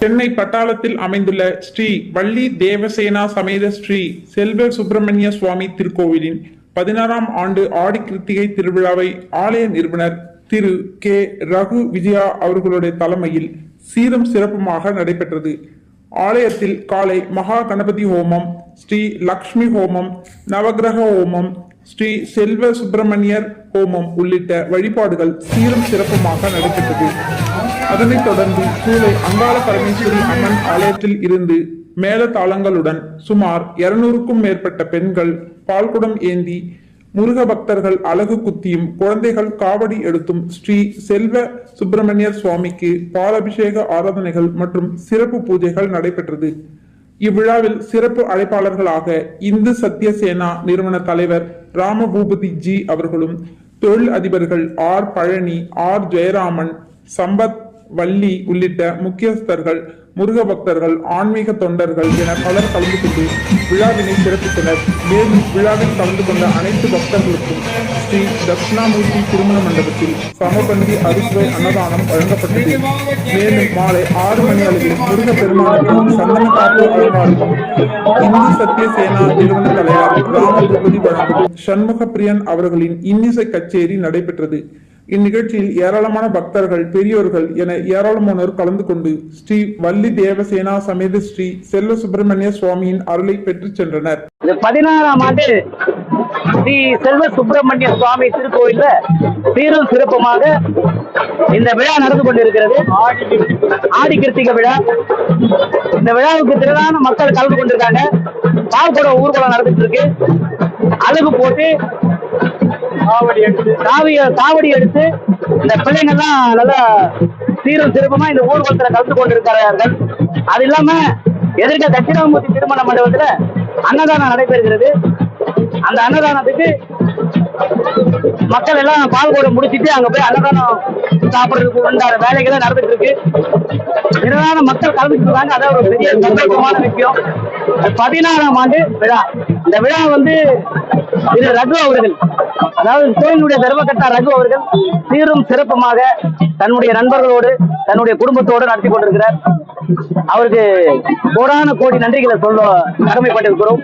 சென்னை பட்டாளத்தில் அமைந்துள்ள ஸ்ரீ வள்ளி தேவசேனா சமேத ஸ்ரீ செல்வ சுப்பிரமணிய சுவாமி திருக்கோவிலின் பதினாறாம் ஆண்டு ஆடி கிருத்திகை திருவிழாவை ஆலய நிறுவனர் திரு கே ரகு விஜயா அவர்களுடைய தலைமையில் சீரும் சிறப்புமாக நடைபெற்றது. ஆலயத்தில் காலை மகா கணபதி ஹோமம் ஸ்ரீ லக்ஷ்மி ஹோமம் நவக்கிரக ஹோமம் ஸ்ரீ செல்வ சுப்பிரமணியர் ஹோமம் உள்ளிட்ட வழிபாடுகள் சீரும் சிறப்புமாக நடைபெற்றது. அதனைத் தொடர்ந்து சூளை அங்காள பரமேஸ்வரி அம்மன் ஆலயத்தில் இருந்து மேலதாளங்களுடன் சுமார் இருநூறுக்கும் மேற்பட்ட பெண்கள் பால்குடம் ஏந்தி முருக பக்தர்கள் அழகு குத்தியும் குழந்தைகள் காவடி எடுத்தும் ஸ்ரீ செல்வ சுப்பிரமணியர் சுவாமிக்கு பாலபிஷேக ஆராதனைகள் மற்றும் சிறப்பு பூஜைகள் நடைபெற்றது. இவ்விழாவில் சிறப்பு அழைப்பாளர்களாக இந்து சத்யசேனா நிறுவன தலைவர் ராமபூபதி ஜி அவர்களும் தொழில் அதிபர்கள் ஆர் பழனி ஆர் ஜெயராமன் சம்பத் வள்ளி உள்ளிட்ட முக்கியஸ்தர்கள் முருக பக்தர்கள் ஆன்மீக தொண்டர்கள் என பலர் கலந்து கொண்டு விழாவினை சிறப்பித்தனர். மேலும் விழாவில் கலந்து கொண்ட அனைத்து பக்தர்களுக்கும் ஸ்ரீ தட்சிணாமூர்த்தி திருமண மண்டபத்தில் சமபந்தி அறுசுவை அன்னதானம் வழங்கப்பட்டது. மேலும் மாலை ஆறு மணி அளவில் முருக பெருமாளுக்கும் சந்தன காப்பு இந்து சத்திய சேனா நிறுவன தலைவர் ராமபூபதி வழங்கும் சண்முக பிரியன் அவர்களின் இன்னிசை கச்சேரி நடைபெற்றது. இந்நிகழ்ச்சியில் ஏராளமான பக்தர்கள் பெரியோர்கள் என ஏராளமானோர் கலந்து கொண்டு ஸ்ரீ வள்ளி தேவசேனா சமேத ஸ்ரீ செல்வ சுப்பிரமணிய சுவாமியின் அருளை பெற்றுச் சென்றனர். பதினாறாம் ஆண்டு ஸ்ரீ செல்வ சுப்பிரமணிய சுவாமி திருக்கோயில சீரும் சிறப்புமாக இந்த விழா நடந்து கொண்டிருக்கிறது. ஆடி கிருத்திக விழா. இந்த விழாவுக்கு திரளான மக்கள் கலந்து கொண்டிருக்காங்க. பால்குடம் ஊர்வலம் நடந்துட்டு இருக்கு. அழகு போட்டு காவிய காவடி எடுத்து இந்த பிள்ளைங்கெல்லாம் நல்லா சீரும் சிறப்புமா இந்த ஊர்வலத்துல கலந்து கொண்டிருக்கிறார்கள். அது இல்லாம எதிர்க்க தட்சிணாமூர்த்தி திருமண மண்டபத்துல அன்னதானம் நடைபெறுகிறது. அந்த அன்னதானத்துக்கு மக்கள் எல்லாம் பால் கூட முடிச்சிட்டு அங்க போய் அன்னதானம் சாப்பிடுறதுக்கு உண்டான வேலைகள் நடந்துட்டு இருக்கு திரளான மக்கள் கலந்துட்டு இருக்காங்க. அதான் ஒரு பெரிய சந்தோஷமான விஷயம். பதினாறாம் ஆண்டு விழா. இந்த விழா வந்து இது ரகு அவர்கள் அதாவது கோயிலுடைய தர்மகர்த்தா ரகு அவர்கள் சீரும் சிறப்புமாக தன்னுடைய நண்பர்களோடு தன்னுடைய குடும்பத்தோடு நடத்தி கொண்டிருக்கிறார். அவருக்கு கோடான கோடி நன்றிகளை சொல்ல கடமைப்பட்டிருக்கிறோம்.